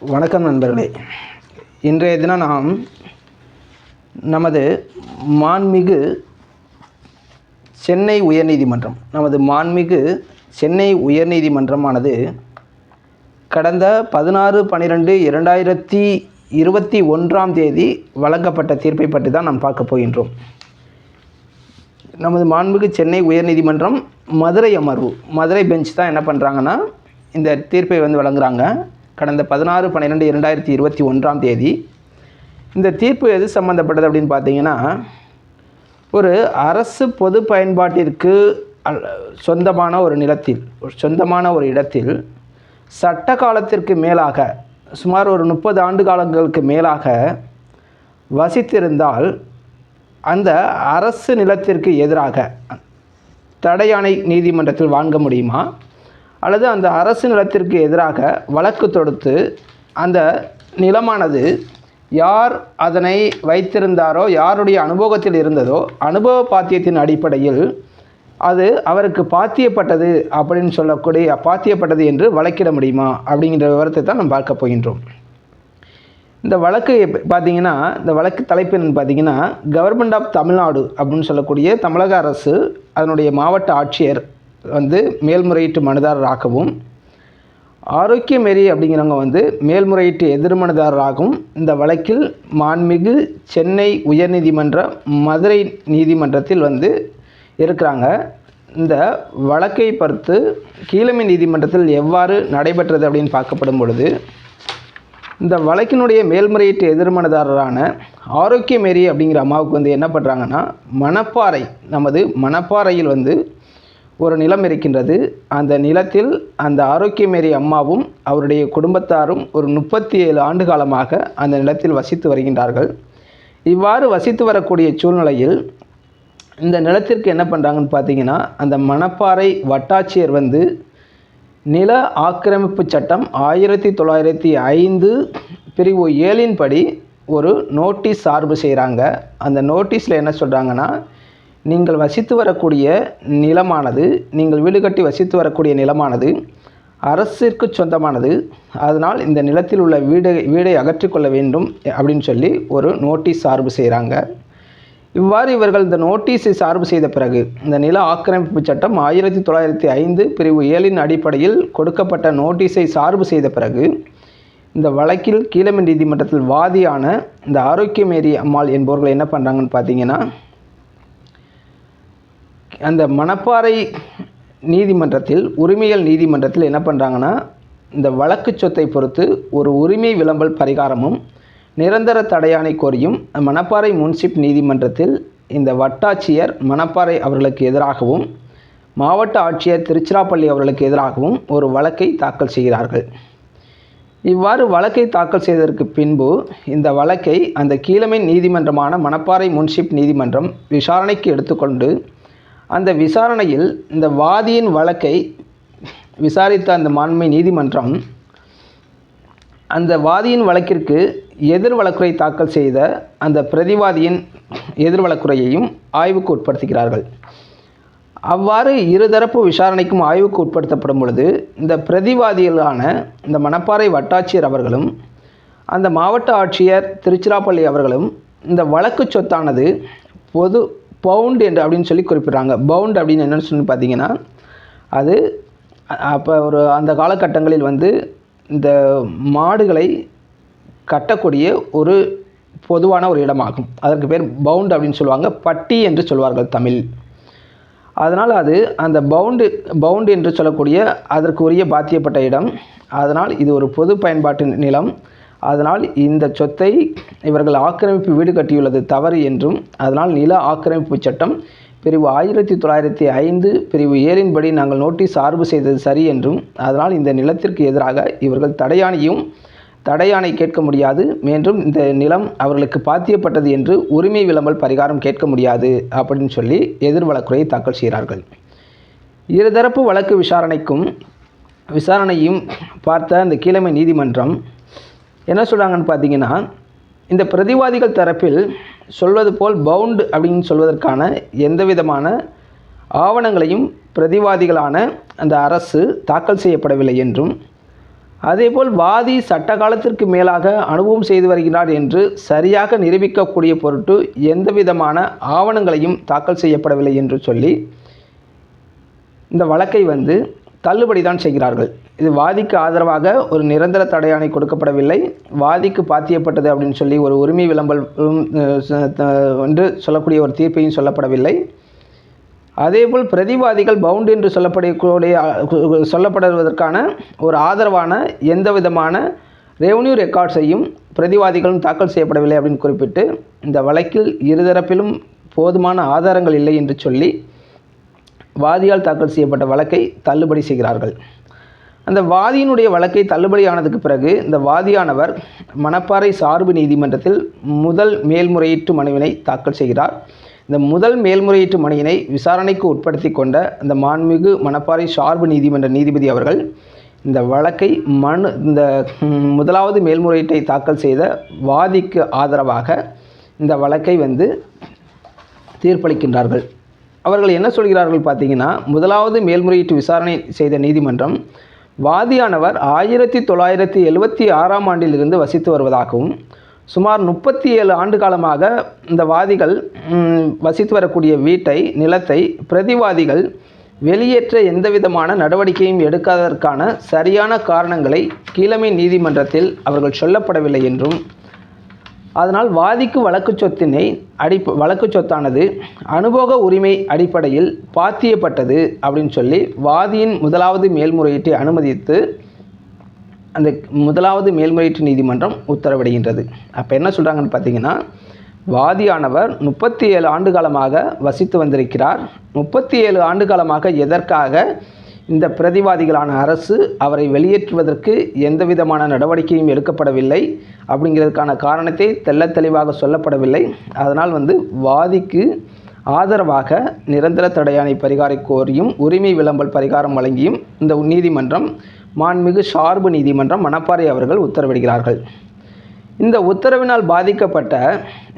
வணக்கம் நண்பர்களே. இன்றைய தினம் நாம் நமது மாண்மிகு சென்னை உயர்நீதிமன்றம் நமது மாண்மிகு சென்னை உயர்நீதிமன்றமானது கடந்த பதினாறு பன்னிரெண்டு இரண்டாயிரத்தி இருபத்தி ஒன்றாம் தேதி வழங்கப்பட்ட தீர்ப்பை பற்றி தான் நாம் பார்க்க போகின்றோம். நமது மாண்புக்கு சென்னை உயர்நீதிமன்றம் மதுரை அமர்வு மதுரை பெஞ்ச் தான் என்ன பண்ணுறாங்கன்னா இந்த தீர்ப்பை வந்து வழங்குறாங்க. கடந்த பதினாறு பன்னிரெண்டு இரண்டாயிரத்தி இருபத்தி ஒன்றாம் தேதி இந்த தீர்ப்பு எது சம்மந்தப்பட்டது அப்படின்னு பார்த்தீங்கன்னா ஒரு அரசு பொது பயன்பாட்டிற்கு அல்- சொந்தமான ஒரு நிலத்தில் ஒரு சொந்தமான ஒரு இடத்தில் சட்ட காலத்திற்கு மேலாக சுமார் ஒரு முப்பது ஆண்டு காலங்களுக்கு மேலாக வசித்திருந்தால் அந்த அரசு நிலத்திற்கு எதிராக தடையாணை நீதிமன்றத்தில் வாங்க முடியுமா? அல்லது அந்த அரசு நிலத்திற்கு எதிராக வழக்கு தொடுத்து அந்த நிலமானது யார் அதனை வைத்திருந்தாரோ யாருடைய அனுபவத்தில் இருந்ததோ அனுபவ பாத்தியத்தின் அடிப்படையில் அது அவருக்கு பாத்தியப்பட்டது அப்படின்னு சொல்லக்கூடிய பாத்தியப்பட்டது என்று வழக்கிட முடியுமா அப்படிங்கிற விவரத்தை தான் நம்ம பார்க்க போகின்றோம். இந்த வழக்கு பார்த்திங்கன்னா பார்த்தீங்கன்னா இந்த வழக்கு தலைப்பு என்னன்னு பார்த்தீங்கன்னா கவர்மெண்ட் ஆஃப் தமிழ்நாடு அப்படின்னு சொல்லக்கூடிய தமிழக அரசு அதனுடைய மாவட்ட ஆட்சியர் வந்து மேல்முறையீட்டு மனுதாரராகவும் ஆரோக்கியமேரி அப்படிங்கிறவங்க வந்து மேல்முறையீட்டு எதிர்மனுதாரராகவும் இந்த வழக்கில் மாண்புமிகு சென்னை உயர்நீதிமன்ற மதுரை நீதிமன்றத்தில் வந்து இருக்கிறாங்க. இந்த வழக்கை பொறுத்து கீழமை நீதிமன்றத்தில் எவ்வாறு நடைபெற்றது அப்படின்னு பார்க்கப்படும் பொழுது இந்த வழக்கினுடைய மேல்முறையீட்டு எதிர்மனதாரரான ஆரோக்கியமேரி அப்படிங்கிற அம்மாவுக்கு வந்து என்ன பண்ணுறாங்கன்னா மணப்பாறை நமது மணப்பாறையில் வந்து ஒரு நிலம் இருக்கின்றது. அந்த நிலத்தில் அந்த ஆரோக்கியமேரி அம்மாவும் அவருடைய குடும்பத்தாரும் ஒரு முப்பத்தி ஏழு ஆண்டு காலமாக அந்த நிலத்தில் வசித்து வருகின்றார்கள். இவ்வாறு வசித்து வரக்கூடிய சூழ்நிலையில் இந்த நிலத்திற்கு என்ன பண்ணுறாங்கன்னு பார்த்தீங்கன்னா அந்த மணப்பாறை வட்டாட்சியர் வந்து நில ஆக்கிரமிப்பு சட்டம் ஆயிரத்தி தொள்ளாயிரத்தி ஐந்து பிரிவு ஏழின் படி ஒரு நோட்டீஸ் சார்பு செய்கிறாங்க அந்த நோட்டீஸில் என்ன சொல்கிறாங்கன்னா நீங்கள் வசித்து வரக்கூடிய நிலமானது நீங்கள் வீடு கட்டி வசித்து வரக்கூடிய நிலமானது அரசிற்கு சொந்தமானது. அதனால் இந்த நிலத்தில் உள்ள வீடு வீடை அகற்றிக்கொள்ள வேண்டும் அப்படின்னு சொல்லி ஒரு நோட்டீஸ் சார்பு செய்கிறாங்க இவ்வாறு இவர்கள் இந்த நோட்டீஸை சார்பு செய்த பிறகு இந்த நில ஆக்கிரமிப்பு சட்டம் ஆயிரத்தி தொள்ளாயிரத்தி ஐந்து பிரிவு ஏழின் அடிப்படையில் கொடுக்கப்பட்ட நோட்டீஸை சார்பு செய்த பிறகு இந்த வழக்கில் கீழமை நீதிமன்றத்தில் வாதியான இந்த ஆரோக்கியமேரி அம்மாள் என்பவர்கள் என்ன பண்ணுறாங்கன்னு பார்த்தீங்கன்னா அந்த மணப்பாறை நீதிமன்றத்தில் உரிமையல் நீதிமன்றத்தில் என்ன பண்ணுறாங்கன்னா இந்த வழக்கு சொத்தை பொறுத்து ஒரு உரிமை விளம்பல் பரிகாரமும் நிரந்தர தடையானை கோரியும் மணப்பாறை முன்சிப் நீதிமன்றத்தில் இந்த வட்டாட்சியர் மணப்பாறை அவர்களுக்கு எதிராகவும் மாவட்ட ஆட்சியர் திருச்சிராப்பள்ளி அவர்களுக்கு எதிராகவும் ஒரு வழக்கை தாக்கல் செய்கிறார்கள். இவ்வாறு வழக்கை தாக்கல் செய்ததற்கு பின்பு இந்த வழக்கை அந்த கீழமை நீதிமன்றமான மணப்பாறை முன்சிப் நீதிமன்றம் விசாரணைக்கு எடுத்துக்கொண்டு அந்த விசாரணையில் இந்த வாதியின் வழக்கை விசாரித்த அந்த மாண்மை நீதிமன்றம் அந்த வாதியின் வழக்கிற்கு எதிர் வழக்குரை தாக்கல் செய்த அந்த பிரதிவாதியின் எதிர் வழக்குரையையும் ஆய்வுக்கு உட்படுத்துகிறார்கள். அவ்வாறு இருதரப்பு விசாரணைக்கும் ஆய்வுக்கு உட்படுத்தப்படும் பொழுது இந்த பிரதிவாதிகளான இந்த மணப்பாறை வட்டாட்சியர் அவர்களும் அந்த மாவட்ட ஆட்சியர் திருச்சிராப்பள்ளி அவர்களும் இந்த வழக்கு சொத்தானது பொது பவுண்ட் என்று அப்படின்னு சொல்லி குறிப்பிட்றாங்க. பவுண்ட் அப்படின்னு என்னென்னு சொல்லி பார்த்தீங்கன்னா அது அப்போ ஒரு அந்த காலகட்டங்களில் வந்து இந்த மாடுகளை கட்டக்கூடிய ஒரு பொதுவான ஒரு இடமாகும். அதற்கு பேர் பவுண்ட் அப்படின்னு சொல்லுவாங்க. பட்டி என்று சொல்வார்கள் தமிழ். அதனால் அது அந்த பவுண்டு பவுண்டு என்று சொல்லக்கூடிய அதற்கு உரிய பாத்தியப்பட்ட இடம். அதனால் இது ஒரு பொது பயன்பாட்டு நிலம். அதனால் இந்த சொத்தை இவர்கள் ஆக்கிரமிப்பு வீடு கட்டியுள்ளது தவறு என்றும் அதனால் நில ஆக்கிரமிப்பு சட்டம் பிரிவு ஆயிரத்தி தொள்ளாயிரத்தி ஐந்து பிரிவு ஏழின்படி நாங்கள் நோட்டீஸ் சார்பு செய்தது சரி என்றும் அதனால் இந்த நிலத்திற்கு எதிராக இவர்கள் தடையானையும் தடையானை கேட்க முடியாது. மேலும் இந்த நிலம் அவர்களுக்கு பாத்தியப்பட்டது என்று உரிமை விளம்பல் பரிகாரம் கேட்க முடியாது அப்படின்னு சொல்லி எதிர் வழக்குரையை தாக்கல் செய்கிறார்கள். இருதரப்பு வழக்கு விசாரணைக்கும் விசாரணையும் பார்த்த அந்த கீழமை நீதிமன்றம் என்ன சொல்கிறாங்கன்னு பார்த்தீங்கன்னா இந்த பிரதிவாதிகள் தரப்பில் சொல்வது போல் பவுண்ட் அப்படின்னு சொல்வதற்கான எந்த விதமான ஆவணங்களையும் பிரதிவாதிகளான அந்த அரசு தாக்கல் செய்யப்படவில்லை என்றும் அதேபோல் வாதி சட்ட காலத்திற்கு மேலாக அனுபவம் செய்து வருகிறார் என்று சரியாக நிரூபிக்கக்கூடிய பொருட்டு எந்த விதமான ஆவணங்களையும் தாக்கல் செய்யப்படவில்லை என்று சொல்லி இந்த வழக்கை வந்து தள்ளுபடி தான் செய்கிறார்கள். இது வாதிக்கு ஆதரவாக ஒரு நிரந்தர தடையாணை கொடுக்கப்படவில்லை. வாதிக்கு பாத்தியப்பட்டது அப்படின்னு சொல்லி ஒரு உரிமை விளம்பல் என்று சொல்லக்கூடிய ஒரு தீர்ப்பையும் சொல்லப்படவில்லை. அதேபோல் பிரதிவாதிகள் பவுண்ட் என்று சொல்லப்படக்கூடிய சொல்லப்படுவதற்கான ஒரு ஆதரவான எந்த விதமான ரெவன்யூ ரெக்கார்ட்ஸையும் பிரதிவாதிகளும் தாக்கல் செய்யப்படவில்லை அப்படின்னு குறிப்பிட்டு இந்த வழக்கில் இருதரப்பிலும் போதுமான ஆதாரங்கள் இல்லை என்று சொல்லி வாதியால் தாக்கல் செய்யப்பட்ட வழக்கை தள்ளுபடி செய்கிறார்கள். அந்த வாதியினுடைய வழக்கை தள்ளுபடியானதுக்கு பிறகு இந்த வாதியானவர் மணப்பாறை சார்பு நீதிமன்றத்தில் முதல் மேல்முறையீட்டு மனுவினை தாக்கல் செய்கிறார். இந்த முதல் மேல்முறையீட்டு மனுவினை விசாரணைக்கு உட்படுத்தி கொண்ட அந்த மாண்புமிகு மணப்பாறை சார்பு நீதிமன்ற நீதிபதி அவர்கள் இந்த வழக்கை மனு இந்த முதலாவது மேல்முறையீட்டை தாக்கல் செய்த வாதிக்கு ஆதரவாக இந்த வழக்கை வந்து தீர்ப்பளிக்கின்றார்கள். அவர்கள் என்ன சொல்கிறார்கள் பார்த்தீங்கன்னா முதலாவது மேல்முறையீட்டு விசாரணை செய்த நீதிமன்றம் வாதியானவர் ஆயிரத்தி தொள்ளாயிரத்தி எழுவத்தி ஆறாம் ஆண்டிலிருந்து வசித்து வருவதாகவும் சுமார் முப்பத்தி ஏழு ஆண்டு காலமாக இந்த வாதிகள் வசித்து வரக்கூடிய வீட்டை நிலத்தை பிரதிவாதிகள் வெளியேற்ற எந்தவிதமான நடவடிக்கையும் எடுக்காததற்கான சரியான காரணங்களை கீழமை நீதிமன்றத்தில் அவர்கள் சொல்லப்படவில்லை என்றும் அதனால் வாதிக்கு வழக்கு சொத்தினை அடி வழக்கு சொத்தானது அனுபோக உரிமை அடிப்படையில் பாத்தியப்பட்டது அப்படின்னு சொல்லி வாதியின் முதலாவது மேல்முறையீட்டை அனுமதித்து அந்த முதலாவது மேல்முறையீட்டு நீதிமன்றம் உத்தரவிடுகின்றது. அப்போ என்ன சொல்கிறாங்கன்னு பார்த்தீங்கன்னா வாதியானவர் முப்பத்தி ஏழு ஆண்டு காலமாக வசித்து வந்திருக்கிறார். முப்பத்தி ஏழு ஆண்டு காலமாக எதற்காக இந்த பிரதிவாதிகளான அரசு அவரை வெளியேற்றுவதற்கு எந்தவிதமான நடவடிக்கையும் எடுக்கப்படவில்லை அப்படிங்கிறதுக்கான காரணத்தை தெள்ளத் தெளிவாக சொல்லப்படவில்லை. அதனால் வந்து வாதிக்கு ஆதரவாக நிரந்தர தடையாணை பரிகாரை கோரியும் உரிமை விளம்பல் பரிகாரம் வழங்கியும் இந்த நீதிமன்றம் மாண்புமிகு சார்பு நீதிமன்றம் மணப்பாறை அவர்கள் உத்தரவிடுகிறார்கள். இந்த உத்தரவினால் பாதிக்கப்பட்ட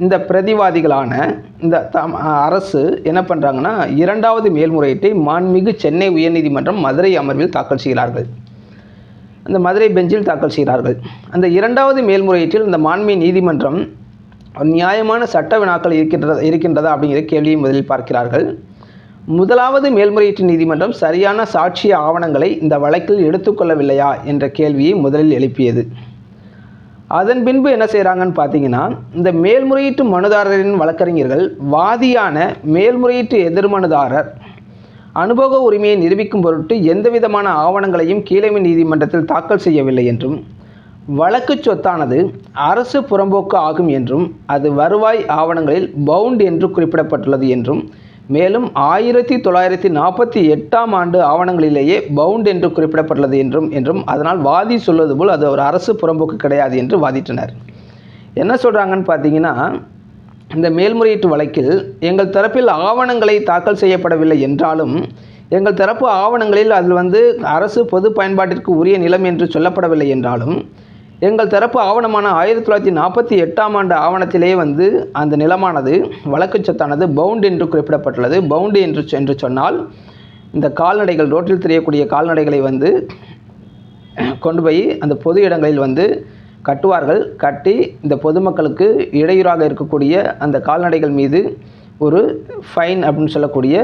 இந்த பிரதிவாதிகளான இந்த தம் அரசு என்ன பண்ணுறாங்கன்னா இரண்டாவது மேல்முறையீட்டை மாண்புமிகு சென்னை உயர்நீதிமன்றம் மதுரை அமர்வில் தாக்கல் செய்கிறார்கள். அந்த மதுரை பெஞ்சில் தாக்கல் செய்கிறார்கள். அந்த இரண்டாவது மேல்முறையீட்டில் இந்த மாண்பு நீதிமன்றம் நியாயமான சட்ட வினாக்கள் இருக்கின்றதா இருக்கின்றதா அப்படிங்கிற கேள்வியை முதலில் பார்க்கிறார்கள். முதலாவது மேல்முறையீட்டு நீதிமன்றம் சரியான சாட்சிய ஆவணங்களை இந்த வழக்கில் எடுத்துக்கொள்ளவில்லையா என்ற கேள்வியை முதலில் எழுப்பியது. அதன் பின்பு என்ன செய்கிறாங்கன்னு பார்த்தீங்கன்னா இந்த மேல்முறையீட்டு மனுதாரரின் வழக்கறிஞர்கள் வாதியான மேல்முறையீட்டு எதிர்மனுதாரர் அனுபவ உரிமையை நிரூபிக்கும் பொருட்டு எந்தவிதமான ஆவணங்களையும் கீழமை நீதிமன்றத்தில் தாக்கல் செய்யவில்லை என்றும் வழக்கு சொத்தானது அரசு புறம்போக்கு ஆகும் என்றும் அது வருவாய் ஆவணங்களில் பவுண்ட் என்று குறிப்பிடப்பட்டுள்ளது என்றும் மேலும் ஆயிரத்தி தொள்ளாயிரத்தி நாற்பத்தி எட்டாம் ஆண்டு ஆவணங்களிலேயே பவுண்ட் என்று குறிப்பிடப்பட்டுள்ளது என்றும் என்றும் அதனால் வாதி சொல்வது போல் அது ஒரு அரசு புறம்போக்கு கிடையாது என்று வாதிட்டனர். என்ன சொல்கிறாங்கன்னு பார்த்தீங்கன்னா இந்த மேல்முறையீட்டு வழக்கில் எங்கள் தரப்பில் ஆவணங்களை தாக்கல் செய்யப்படவில்லை என்றாலும் எங்கள் தரப்பு ஆவணங்களில் அதில் வந்து அரசு பொது பயன்பாட்டிற்கு உரிய நிலம் என்று சொல்லப்படவில்லை என்றாலும் எங்கள் தரப்பு ஆவணமான ஆயிரத்தி தொள்ளாயிரத்தி நாற்பத்தி எட்டாம் ஆண்டு ஆவணத்திலே வந்து அந்த நிலமானது வழக்கு சொத்தானது பவுண்ட் என்று குறிப்பிடப்பட்டுள்ளது. பவுண்டு என்று என்று சொன்னால் இந்த கால்நடைகள் ரோட்டில் தெரியக்கூடிய கால்நடைகளை வந்து கொண்டு போய் அந்த பொது இடங்களில் வந்து கட்டுவார்கள். கட்டி இந்த பொதுமக்களுக்கு இடையூறாக இருக்கக்கூடிய அந்த கால்நடைகள் மீது ஒரு ஃபைன் அப்படின்னு சொல்லக்கூடிய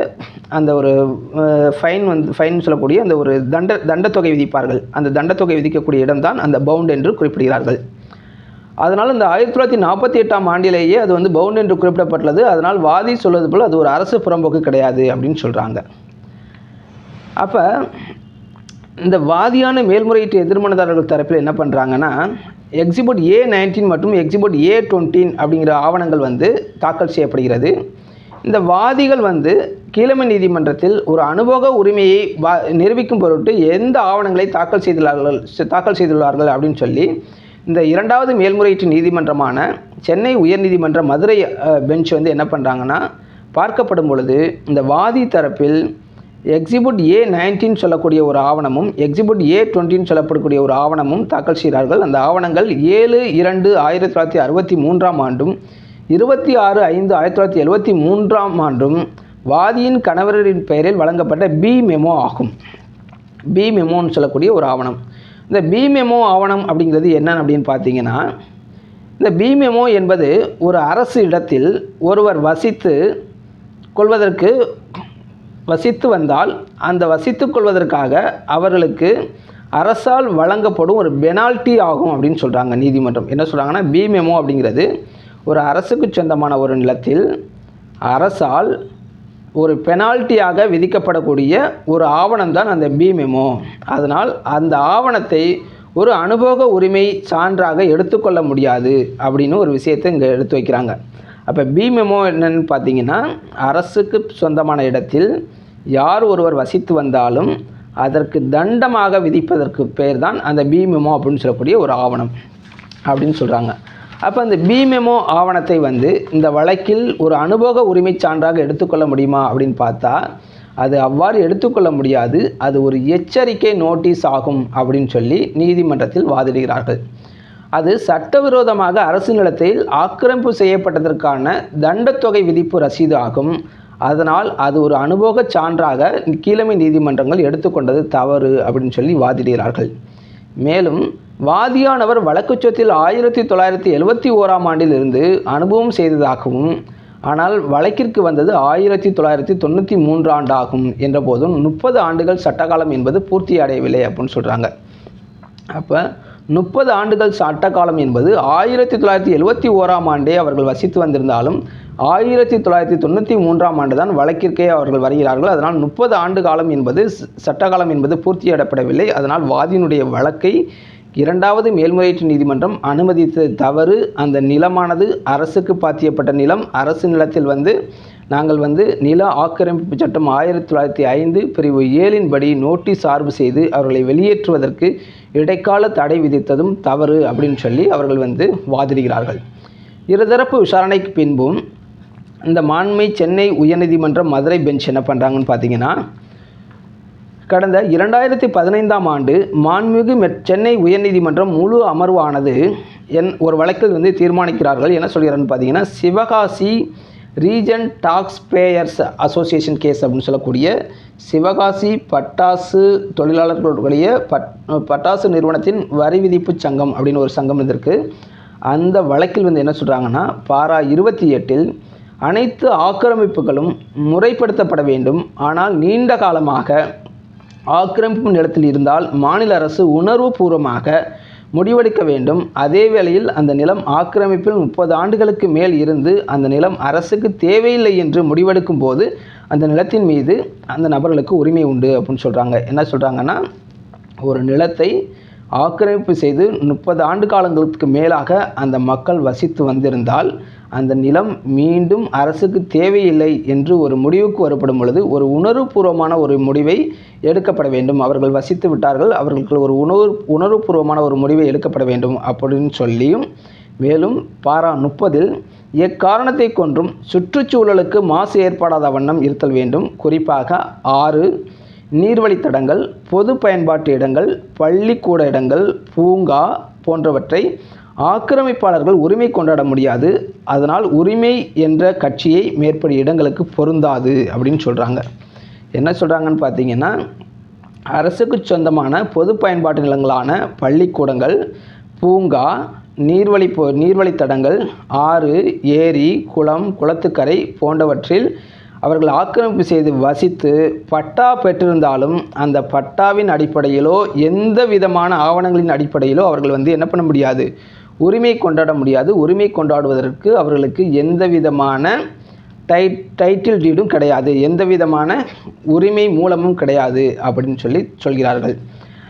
அந்த ஒரு ஃபைன் வந்து ஃபைன் சொல்லக்கூடிய அந்த ஒரு தண்ட தண்டத்தொகை விதிப்பார்கள். அந்த தண்டத்தொகை விதிக்கக்கூடிய இடம்தான் அந்த பவுண்ட் என்று குறிப்பிடுகிறார்கள். அதனால் இந்த ஆயிரத்தி தொள்ளாயிரத்தி நாற்பத்தி எட்டாம் ஆண்டிலேயே அது வந்து பவுண்ட் என்று குறிப்பிடப்பட்டுள்ளது. அதனால் வாதி சொல்வது போல் அது ஒரு அரசு புறம்போக்கு கிடையாது அப்படின்னு சொல்கிறாங்க அப்போ இந்த வாதியான மேல்முறையீட்டு எதிர்மனதாரர்கள் தரப்பில் என்ன பண்ணுறாங்கன்னா எக்ஸிபிட் ஏ நைன்டீன் மற்றும் எக்ஸிபிட் ஏ டுவெண்ட்டீன் அப்படிங்கிற ஆவணங்கள் வந்து தாக்கல் செய்யப்படுகிறது. இந்த வாதிகள் வந்து கீழமை நீதிமன்றத்தில் ஒரு அனுபவ உரிமையை வா நிரூபிக்கும் பொருட்டு எந்த ஆவணங்களை தாக்கல் செய்துள்ளார்கள் தாக்கல் செய்துள்ளார்கள் அப்படின்னு சொல்லி இந்த இரண்டாவது மேல்முறையீட்டு நீதிமன்றமான சென்னை உயர்நீதிமன்ற மதுரை பெஞ்ச் வந்து என்ன பண்ணுறாங்கன்னா பார்க்கப்படும் பொழுது இந்த வாதி தரப்பில் எக்ஸிபிட் ஏ நைன்டீன் சொல்லக்கூடிய ஒரு ஆவணமும் எக்ஸிபிட் ஏ டுவெண்ட்டின்னு சொல்லப்படக்கூடிய ஒரு ஆவணமும் தாக்கல் செய்கிறார்கள். அந்த ஆவணங்கள் ஏழு இரண்டு ஆயிரத்தி தொள்ளாயிரத்தி அறுபத்தி மூன்றாம் ஆண்டும் இருபத்தி ஆறு ஐந்து ஆயிரத்தி தொள்ளாயிரத்தி எழுபத்தி மூன்றாம் ஆண்டும் வாதியின் கணவரின் பெயரில் வழங்கப்பட்ட பி மெமோ ஆகும். பி மெமோன்னு சொல்லக்கூடிய ஒரு ஆவணம். இந்த பிமெமோ ஆவணம் அப்படிங்கிறது என்னன்னு அப்படின்னு பார்த்தீங்கன்னா இந்த பிமெமோ என்பது ஒரு அரசு இடத்தில் ஒருவர் வசித்து கொள்வதற்கு வசித்து வந்தால் அந்த வசித்து கொள்வதற்காக அவர்களுக்கு அரசால் வழங்கப்படும் ஒரு பெனால்ட்டி ஆகும் அப்படின்னு சொல்கிறாங்க நீதிமன்றம். என்ன சொல்கிறாங்கன்னா பி மெமோ அப்படிங்கிறது ஒரு அரசுக்கு சொந்தமான ஒரு நிலத்தில் அரசால் ஒரு பெனால்ட்டியாக விதிக்கப்படக்கூடிய ஒரு ஆவணம் தான் அந்த பீமெமோ அதனால் அந்த ஆவணத்தை ஒரு அனுபவ உரிமை சான்றாக எடுத்துக்கொள்ள முடியாது அப்படின்னு ஒரு விஷயத்தை இங்கே எடுத்து வைக்கிறாங்க. அப்போ பிமெமோ என்னன்னு பார்த்தீங்கன்னா அரசுக்கு சொந்தமான இடத்தில் யார் ஒருவர் வசித்து வந்தாலும் அதற்கு தண்டமாக விதிப்பதற்கு பேர் தான் அந்த பீமெமோ அப்படின்னு சொல்லக்கூடிய ஒரு ஆவணம் அப்படின்னு சொல்கிறாங்க அப்போ அந்த பிமெமோ ஆவணத்தை வந்து இந்த வழக்கில் ஒரு அனுபவ உரிமை சான்றாக எடுத்துக்கொள்ள முடியுமா அப்படின்னு பார்த்தா அது அவ்வாறு எடுத்துக்கொள்ள முடியாது. அது ஒரு எச்சரிக்கை நோட்டீஸ் ஆகும் அப்படின்னு சொல்லி நீதிமன்றத்தில் வாதிடுகிறார்கள். அது சட்டவிரோதமாக அரசு நிலத்தில் ஆக்கிரமிப்பு செய்யப்பட்டதற்கான தண்டத்தொகை விதிப்பு ரசீது ஆகும். அதனால் அது ஒரு அனுபவ சான்றாக கீழமை நீதிமன்றங்கள் எடுத்துக்கொண்டது தவறு அப்படின்னு சொல்லி வாதிடுகிறார்கள். மேலும் வாதியானவர் வழக்கு சொத்தில் ஆயிரத்தி தொள்ளாயிரத்தி எழுவத்தி ஓராம் ஆண்டிலிருந்து அனுபவம் செய்ததாகவும் ஆனால் வழக்கிற்கு வந்தது ஆயிரத்தி தொள்ளாயிரத்தி தொண்ணூற்றி மூன்று ஆண்டாகும் என்ற போதும் முப்பது ஆண்டுகள் சட்டகாலம் என்பது பூர்த்தி அடையவில்லை அப்படின்னு சொல்கிறாங்க அப்போ முப்பது ஆண்டுகள் சட்டகாலம் என்பது ஆயிரத்தி தொள்ளாயிரத்தி எழுவத்தி ஓராம் ஆண்டே அவர்கள் வசித்து வந்திருந்தாலும் ஆயிரத்தி தொள்ளாயிரத்தி தொண்ணூற்றி மூன்றாம் ஆண்டு தான் வழக்கிற்கே அவர்கள் வருகிறார்கள். அதனால் முப்பது ஆண்டு காலம் என்பது சட்டகாலம் என்பது பூர்த்தியிடப்படவில்லை அதனால் வாதியினுடைய வழக்கை இரண்டாவது மேல்முறையீட்டு நீதிமன்றம் அனுமதித்த தவறு. அந்த நிலமானது அரசுக்கு பாத்தியப்பட்ட நிலம். அரசு நிலத்தில் வந்து நாங்கள் வந்து நில ஆக்கிரமிப்பு சட்டம் ஆயிரத்தி தொள்ளாயிரத்தி ஐந்து பிரிவு ஏழின்படி நோட்டீஸ் சார்பு செய்து அவர்களை வெளியேற்றுவதற்கு இடைக்கால தடை விதித்ததும் தவறு அப்படின்னு சொல்லி அவர்கள் வந்து வாதிடுகிறார்கள். இருதரப்பு விசாரணைக்கு பின்பும் இந்த மாண்மை சென்னை உயர்நீதிமன்றம் மதுரை பெஞ்ச் என்ன பண்ணுறாங்கன்னு பார்த்தீங்கன்னா கடந்த இரண்டாயிரத்தி பதினைந்தாம் ஆண்டு மாண்புமிகு சென்னை உயர்நீதிமன்றம் முழு அமர்வானது என் ஒரு வழக்கில் வந்து தீர்மானிக்கிறார்கள் என்ன சொல்கிறான்னு பார்த்தீங்கன்னா Sivakasi region tax payers association case அப்படின்னு சொல்லக்கூடிய சிவகாசி பட்டாசு தொழிலாளர்களுடைய பட் பட்டாசு நிறுவனத்தின் வரி விதிப்பு சங்கம் அப்படின்னு ஒரு சங்கம் இருந்திருக்கு அந்த வழக்கில் வந்து என்ன சொல்கிறாங்கன்னா பாரா இருபத்தி எட்டில் அனைத்து ஆக்கிரமிப்புகளும் முறைப்படுத்தப்பட வேண்டும். ஆனால் நீண்ட காலமாக ஆக்கிரமிப்பு நிலத்தில் இருந்தால் மாநில அரசு உணர்வுபூர்வமாக முடிவெடுக்க வேண்டும். அதே வேளையில் அந்த நிலம் ஆக்கிரமிப்பில் முப்பது ஆண்டுகளுக்கு மேல் இருந்து அந்த நிலம் அரசுக்கு தேவையில்லை என்று முடிவெடுக்கும் போது அந்த நிலத்தின் மீது அந்த நபர்களுக்கு உரிமை உண்டு அப்படின்னு சொல்கிறாங்க என்ன சொல்கிறாங்கன்னா ஒரு நிலத்தை ஆக்கிரமிப்பு செய்து முப்பது ஆண்டு காலங்களுக்கு மேலாக அந்த மக்கள் வசித்து வந்திருந்தால் அந்த நிலம் மீண்டும் அரசுக்கு தேவையில்லை என்று ஒரு முடிவுக்கு வரப்படும் பொழுது ஒரு உணர்வுபூர்வமான ஒரு முடிவை எடுக்கப்பட வேண்டும். அவர்கள் வசித்து விட்டார்கள். அவர்களுக்கு ஒரு உணர்வு உணர்வுபூர்வமான ஒரு முடிவை எடுக்கப்பட வேண்டும் அப்படின்னு சொல்லியும் மேலும் பாரா முப்பதில் எக்காரணத்தை கொன்றும் சுற்றுச்சூழலுக்கு மாசு ஏற்படாத வண்ணம் இருத்தல் வேண்டும். குறிப்பாக ஆறு நீர்வழித்தடங்கள் பொது பயன்பாட்டு இடங்கள் பள்ளிக்கூட இடங்கள் பூங்கா போன்றவற்றை ஆக்கிரமிப்பாளர்கள் உரிமை கொண்டாட முடியாது. அதனால் உரிமை என்ற கட்சியை மேற்படி இடங்களுக்கு பொருந்தாது அப்படின்னு சொல்கிறாங்க என்ன சொல்கிறாங்கன்னு பார்த்தீங்கன்னா அரசுக்கு சொந்தமான பொது பயன்பாட்டு நிலங்களான பள்ளிக்கூடங்கள் பூங்கா நீர்வழி போ நீர்வழித்தடங்கள் ஆறு ஏரி குளம் குளத்துக்கரை போன்றவற்றில் அவர்கள் ஆக்கிரமிப்பு செய்து வசித்து பட்டா பெற்றிருந்தாலும் அந்த பட்டாவின் அடிப்படையிலோ எந்த விதமான ஆவணங்களின் அடிப்படையிலோ அவர்கள் வந்து என்ன பண்ண முடியாது? உரிமை கொண்டாட முடியாது. உரிமை கொண்டாடுவதற்கு அவர்களுக்கு எந்த விதமான டை டைட்டில் டீடும் கிடையாது. எந்த விதமான உரிமை மூலமும் கிடையாது அப்படின்னு சொல்லி சொல்கிறார்கள்.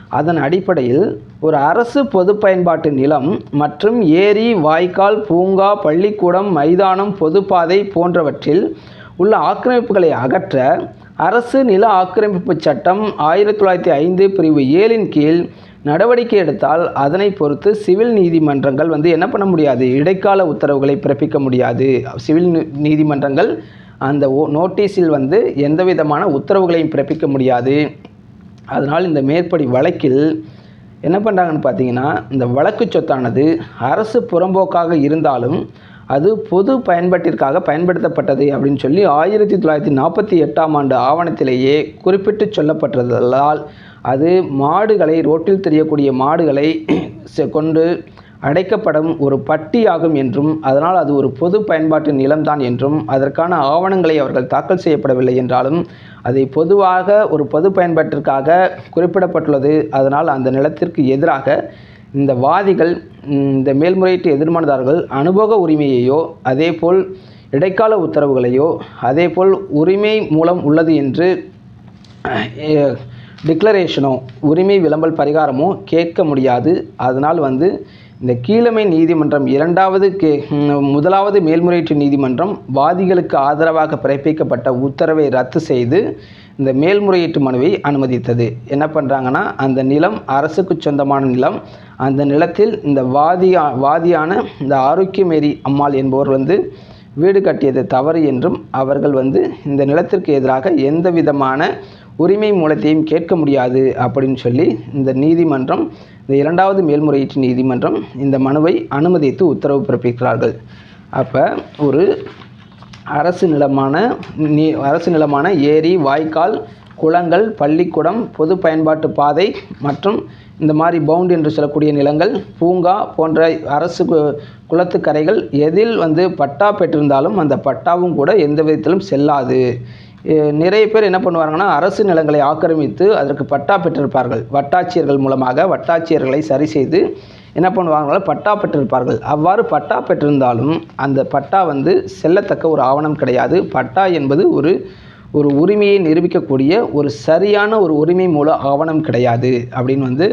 அதன் அடிப்படையில் ஒரு அரசு பொது பயன்பாட்டு நிலம் மற்றும் ஏரி வாய்க்கால் பூங்கா பள்ளிக்கூடம் மைதானம் பொதுப்பாதை போன்றவற்றில் உள்ள ஆக்கிரமிப்புகளை அகற்ற அரசு நில ஆக்கிரமிப்பு சட்டம் ஆயிரத்தி தொள்ளாயிரத்தி ஐந்து பிரிவு ஏழின் கீழ் நடவடிக்கை எடுத்தால் அதனை பொறுத்து சிவில் நீதிமன்றங்கள் வந்து என்ன பண்ண முடியாது? இடைக்கால உத்தரவுகளை பிறப்பிக்க முடியாது. சிவில் நீதிமன்றங்கள் அந்த ஓ- நோட்டீஸில் வந்து எந்த விதமான உத்தரவுகளையும் பிறப்பிக்க முடியாது. அதனால் இந்த மேற்படி வழக்கில் என்ன பண்ணுறாங்கன்னு பார்த்தீங்கன்னா இந்த வழக்கு சொத்தானது அரசு புறம்போக்காக இருந்தாலும் அது பொது பயன்பாட்டிற்காக பயன்படுத்தப்பட்டது அப்படின்னு சொல்லி ஆயிரத்தி தொள்ளாயிரத்தி நாற்பத்தி எட்டாம் ஆண்டு ஆவணத்திலேயே குறிப்பிட்டு சொல்லப்பட்டதால் அது மாடுகளை ரோட்டில் தெரியக்கூடிய மாடுகளை செ- கொண்டு அடைக்கப்படும் ஒரு பட்டியாகும் என்றும் அதனால் அது ஒரு பொது பயன்பாட்டு நிலம்தான் என்றும் அதற்கான ஆவணங்களை அவர்கள் தாக்கல் செய்யப்படவில்லை என்றாலும் அதை பொதுவாக ஒரு பொது பயன்பாட்டிற்காக குறிப்பிடப்பட்டுள்ளது. அதனால் அந்த நிலத்திற்கு எதிராக இந்த வாதிகள் இந்த மேல்முறையீட்டு எதிர்மனதார்கள் அனுபவ உரிமையையோ அதேபோல் இடைக்கால உத்தரவுகளையோ அதேபோல் உரிமை மூலம் உள்ளது என்று டிக்ளரேஷனோ உரிமை விளம்பல் பரிகாரமோ கேட்க முடியாது. அதனால் வந்து இந்த கீழமை நீதிமன்றம் இரண்டாவது கே முதலாவது மேல்முறையீட்டு நீதிமன்றம் வாதிகளுக்கு ஆதரவாக பிறப்பிக்கப்பட்ட உத்தரவை ரத்து செய்து இந்த மேல்முறையீட்டு மனுவை அனுமதித்தது. என்ன பண்ணுறாங்கன்னா அந்த நிலம் அரசுக்கு சொந்தமான நிலம். அந்த நிலத்தில் இந்த வாதியா வாதியான இந்த ஆரோக்கியமேரி அம்மாள் என்பவர் வந்து வீடு கட்டியது தவறு என்றும் அவர்கள் வந்து இந்த நிலத்திற்கு எதிராக எந்த விதமான உரிமை மூலத்தையும் கேட்க முடியாது அப்படின்னு சொல்லி இந்த நீதிமன்றம் இந்த இரண்டாவது மேல்முறையீட்டு நீதிமன்றம் இந்த மனுவை அனுமதித்து உத்தரவு பிறப்பிக்கிறார்கள். அப்போ ஒரு அரசு நிலமான நீ அரசு நிலமான ஏரி வாய்க்கால் குளங்கள் பள்ளிக்கூடம் பொது பயன்பாட்டு பாதை மற்றும் இந்த மாதிரி பவுண்ட் என்று சொல்லக்கூடிய நிலங்கள் பூங்கா போன்ற அரசு கு- குளத்துக்கரைகள் எதில் வந்து பட்டா பெற்றிருந்தாலும் அந்த பட்டாவும் கூட எந்த விதத்திலும் செல்லாது. நிறைய பேர் என்ன பண்ணுவாங்கன்னா அரசு நிலங்களை ஆக்கிரமித்து அதற்கு பட்டா பெற்றிருப்பார்கள். வட்டாட்சியர்கள் மூலமாக வட்டாட்சியர்களை சரி செய்து என்ன பண்ணுவாங்கன்னா பட்டா பெற்றிருப்பார்கள். அவ்வாறு பட்டா பெற்றிருந்தாலும் அந்த பட்டா வந்து செல்லத்தக்க ஒரு ஆவணம் கிடையாது. பட்டா என்பது ஒரு ஒரு உரிமையை நிரூபிக்கக்கூடிய ஒரு சரியான ஒரு உரிமை மூல ஆவணம் கிடையாது அப்படின்னு வந்து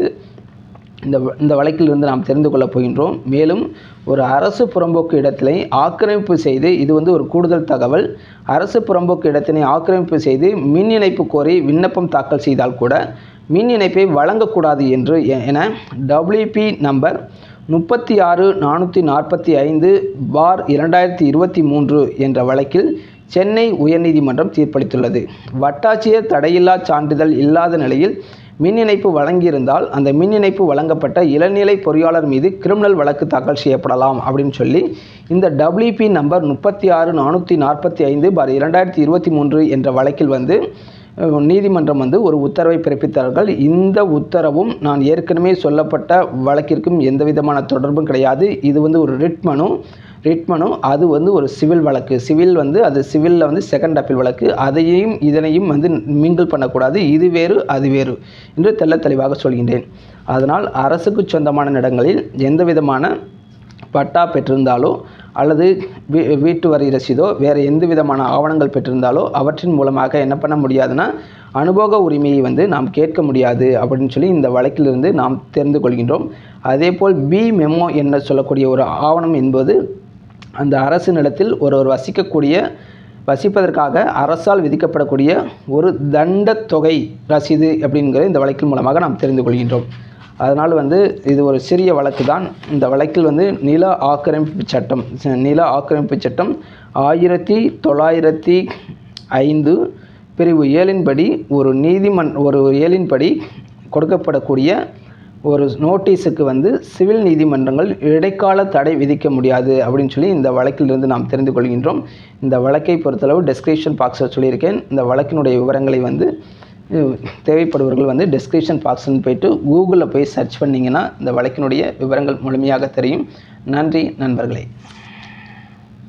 இந்த வ- இந்த வழக்கிலிருந்து நாம் தெரிந்து கொள்ளப் போகின்றோம். மேலும் ஒரு அரசு புறம்போக்கு இடத்தினை ஆக்கிரமிப்பு செய்து இது வந்து ஒரு கூடுதல் தகவல். அரசு புறம்போக்கு இடத்தினை ஆக்கிரமிப்பு செய்து மின் இணைப்பு கோரி விண்ணப்பம் தாக்கல் செய்தால் கூட மின் இணைப்பை வழங்கக்கூடாது என்று எ- என டபிள்யூபி நம்பர் முப்பத்தி ஆறு நானூற்றி நாற்பத்தி ஐந்து பார் இரண்டாயிரத்தி இருபத்தி மூன்று என்ற வழக்கில் சென்னை உயர்நீதிமன்றம் தீர்ப்பளித்துள்ளது. வட்டாட்சியர் தடையில்லா சான்றிதழ் இல்லாத நிலையில் மின் இணைப்பு வழங்கியிருந்தால் அந்த மின் இணைப்பு வழங்கப்பட்ட இளநிலை பொறியாளர் மீது கிரிமினல் வழக்கு தாக்கல் செய்யப்படலாம் அப்படின்னு சொல்லி இந்த டபிள்யூபி நம்பர் முப்பத்தி ஆறு நானூற்றி நாற்பத்தி ஐந்து பார் இரண்டாயிரத்தி இருபத்தி மூன்று என்ற வழக்கில் வந்து நீதிமன்றம் வந்து ஒரு உத்தரவை பிறப்பித்தார்கள். இந்த உத்தரவும் நான் ஏற்கனவே சொல்லப்பட்ட வழக்கிற்கும் எந்த விதமான தொடர்பும் கிடையாது. இது வந்து ஒரு ரிட் மனு. ரிட் அது வந்து ஒரு சிவில் வழக்கு. சிவில் வந்து அது சிவிலில் வந்து செகண்ட் அப்பீல் வழக்கு. அதையும் இதனையும் வந்து மிங்கிள் பண்ணக்கூடாது. இது வேறு அது வேறு என்று தெல்ல தெளிவாக சொல்கின்றேன். அதனால் அரசுக்கு சொந்தமான இடங்களில் எந்த விதமான பட்டா பெற்றிருந்தாலோ அல்லது வீ வீட்டு வரி ரசீதோ வேறு எந்த விதமான ஆவணங்கள் பெற்றிருந்தாலோ அவற்றின் மூலமாக என்ன பண்ண முடியாதுன்னா அனுபவ உரிமையை வந்து நாம் கேட்க முடியாது அப்படின்னு சொல்லி இந்த வழக்கிலிருந்து நாம் தெரிந்து கொள்கின்றோம். அதேபோல் பி மெமோ என்ன சொல்லக்கூடிய ஒரு ஆவணம் என்பது அந்த அரசு நிலத்தில் ஒருவர் வசிக்கக்கூடிய வசிப்பதற்காக அரசால் விதிக்கப்படக்கூடிய ஒரு தண்ட தொகை ரசீது அப்படிங்கிற இந்த வழக்கின் மூலமாக நாம் தெரிந்து கொள்கின்றோம். அதனால் வந்து இது ஒரு சிறிய வழக்கு தான். இந்த வழக்கில் வந்து நில ஆக்கிரமிப்பு சட்டம் நில ஆக்கிரமிப்பு சட்டம் ஆயிரத்தி தொள்ளாயிரத்தி ஐந்து பிரிவு ஏழின்படி ஒரு நீதிமன் ஒரு ஏழின்படி கொடுக்கப்படக்கூடிய ஒரு நோட்டீஸுக்கு வந்து சிவில் நீதிமன்றங்கள் இடைக்கால தடை விதிக்க முடியாது அப்படின்னு சொல்லி இந்த வழக்கிலிருந்து நாம் தெரிந்து கொள்கின்றோம். இந்த வழக்கை பொறுத்தளவு டெஸ்கிரிப்ஷன் பாக்ஸில் சொல்லியிருக்கேன். இந்த வழக்கினுடைய விவரங்களை வந்து தேவைப்படுவர்கள் தேவைப்படுபவர்கள் வந்து டெஸ்கிரிப்ஷன் பாக்ஸ்னு போயிட்டு கூகுளில் போய் சர்ச் பண்ணிங்கன்னா இந்த வழக்கினுடைய விவரங்கள் முழுமையாக தெரியும். நன்றி நண்பர்களே.